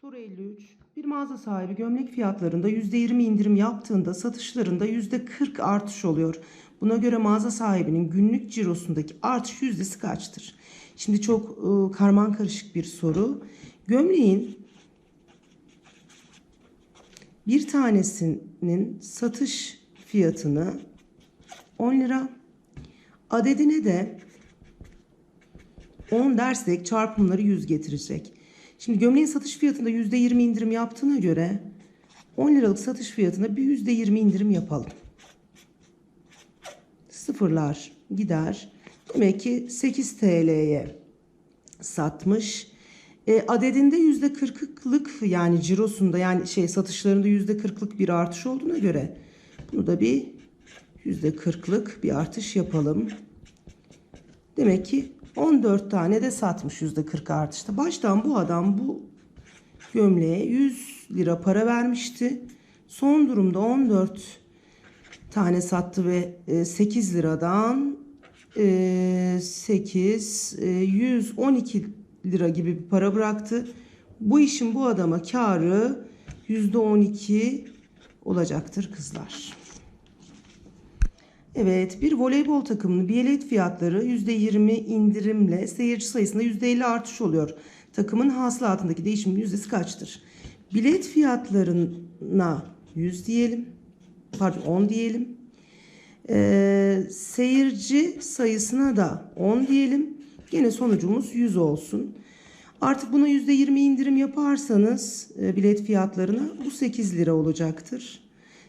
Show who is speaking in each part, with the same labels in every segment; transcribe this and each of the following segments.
Speaker 1: Soru 53. Bir mağaza sahibi gömlek fiyatlarında %20 indirim yaptığında satışlarında %40 artış oluyor. Buna göre mağaza sahibinin günlük cirosundaki artış yüzdesi kaçtır? Şimdi çok e, karman karışık bir soru. Gömleğin bir tanesinin satış fiyatını 10 lira, adedine de 10 dersek çarpımları 100 getirecek. Şimdi gömleğin satış fiyatında %20 indirim yaptığına göre 10 liralık satış fiyatına bir %20 indirim yapalım. Sıfırlar gider. Demek ki 8 TL'ye satmış. E, adedinde %40'lık yani cirosunda yani şey satışlarında %40'lık bir artış olduğuna göre bunu da bir %40'lık bir artış yapalım. Demek ki 14 tane de satmış %40 artışta. Baştan bu adam bu gömleğe 100 lira para vermişti. Son durumda 14 tane sattı ve e, 8 liradan e, 8 e, 112 lira gibi bir para bıraktı. Bu işin bu adama karı %12 olacaktır kızlar. Evet, bir voleybol takımının bilet fiyatları %20 indirimle seyirci sayısında %50 artış oluyor. Takımın hasılatındaki değişim yüzdesi kaçtır? Bilet fiyatlarına 100 diyelim. Pardon 10 diyelim. Ee, seyirci sayısına da 10 diyelim. Gene sonucumuz 100 olsun. Artık buna %20 indirim yaparsanız e, bilet fiyatlarına bu 8 lira olacaktır.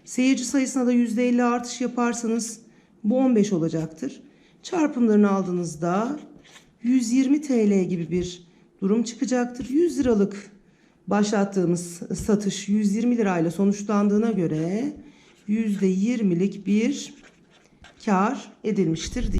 Speaker 1: Seyirci sayısına da %50 artış yaparsanız bu 15 olacaktır. Çarpımlarını aldığınızda 120 TL gibi bir durum çıkacaktır. 100 liralık başlattığımız satış 120 lirayla sonuçlandığına göre %20'lik bir kar edilmiştir.